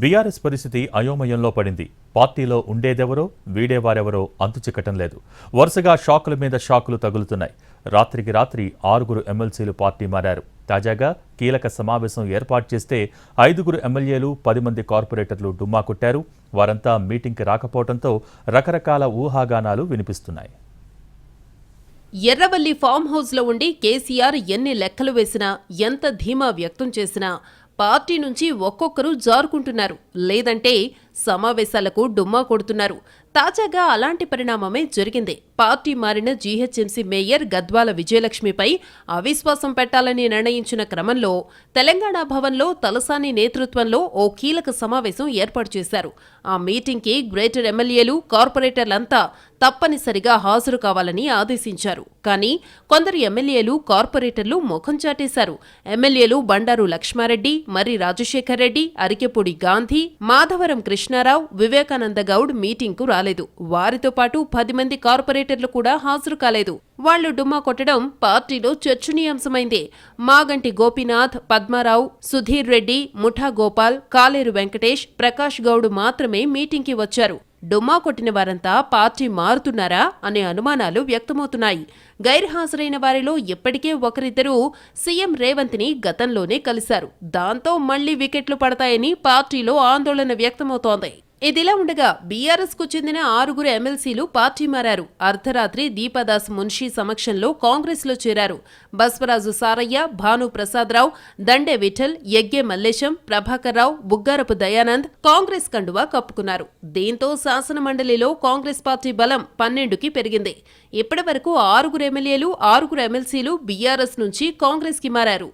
BRS పరిస్థితి అయోమయంలో పడింది. పార్టీలో ఉండేదెవరో వీడేవారెవరో అంతు చిక్కటం లేదు. వరుసగా షాకుల మీద షాకులు తగులుతున్నాయి. రాత్రికి రాత్రి ఆరుగురు ఎమ్మెల్సీలు పార్టీ మారారు. తాజాగా కీలక సమావేశం ఏర్పాటు చేస్తే ఐదుగురు ఎమ్మెల్యేలు పది మంది కార్పొరేటర్లు డుమ్మా కొట్టారు. వారంతా మీటింగ్కి రాకపోవడంతో రకరకాల ఊహాగానాలు వినిపిస్తున్నాయి. ఎర్రవల్లి ఫామ్ హౌస్లో ఉండి కేసీఆర్ ఎన్ని లెక్కలు వేసినా ఎంత ధీమా వ్యక్తం చేసినా పార్టీ నుంచి ఒక్కొక్కరు జారుకుంటున్నారు. లేదంటే సమావేశాలకు డుమ్మా కొడుతున్నారు. తాజాగా అలాంటి పరిణామమే జరిగింది. పార్టీ మారిన జీహెచ్ఎంసీ మేయర్ గద్వాల విజయలక్ష్మిపై అవిశ్వాసం పెట్టాలని నిర్ణయించిన క్రమంలో తెలంగాణ భవన్లో తలసాని నేతృత్వంలో ఓ కీలక సమావేశం ఏర్పాటు చేశారు. ఆ మీటింగ్కి గ్రేటర్ ఎమ్మెల్యేలు కార్పొరేటర్లంతా తప్పనిసరిగా హాజరు కావాలని ఆదేశించారు. కానీ కొందరు ఎమ్మెల్యేలు కార్పొరేటర్లు ముఖం చాటేశారు. ఎమ్మెల్యేలు బండారు లక్ష్మారెడ్డి మరి రాజశేఖర్ రెడ్డి అరికెపూడి గాంధీ మాధవరం కృష్ణ కృష్ణారావు వివేకానంద గౌడ్ మీటింగ్కు రాలేదు. వారితో పాటు పది మంది కార్పొరేటర్లు కూడా హాజరు కాలేదు. వాళ్ళు డుమ్మా కొట్టడం పార్టీలో చర్చనీయాంశమైంది. మాగంటి గోపీనాథ్ పద్మారావు సుధీర్ రెడ్డి ముఠా గోపాల్ కాలేరు వెంకటేష్ ప్రకాష్ గౌడ్ మాత్రమే మీటింగ్కి వచ్చారు. డుమ్మా కొట్టిన వారంతా పార్టీ మారుతున్నారా అనే అనుమానాలు వ్యక్తమవుతున్నాయి. గైర్హాజరైన వారిలో ఇప్పటికే ఒకరిద్దరు సీఎం రేవంత్ని గతంలోనే కలిశారు. దాంతో మళ్ళీ వికెట్లు పడతాయని పార్టీలో ఆందోళన వ్యక్తమవుతోంది. ఇదిలా ఉండగా బీఆర్ఎస్కు చెందిన ఆరుగురు ఎమ్మెల్సీలు పార్టీ మారారు. అర్ధరాత్రి దీపదాస్ మున్షీ సమక్షంలో కాంగ్రెస్లో చేరారు. బస్వరాజు సారయ్య భాను ప్రసాదరావు దండే విఠల్ యగ్గే మల్లేశం ప్రభాకర్ రావు బుగ్గారపు దయానంద్ కాంగ్రెస్ కండువా కప్పుకున్నారు. దీంతో శాసన మండలిలో కాంగ్రెస్ పార్టీ బలం పన్నెండుకి పెరిగింది. ఇప్పటి వరకు ఆరుగురు ఎమ్మెల్యేలు ఆరుగురు ఎమ్మెల్సీలు బీఆర్ఎస్ నుంచి కాంగ్రెస్కి మారారు.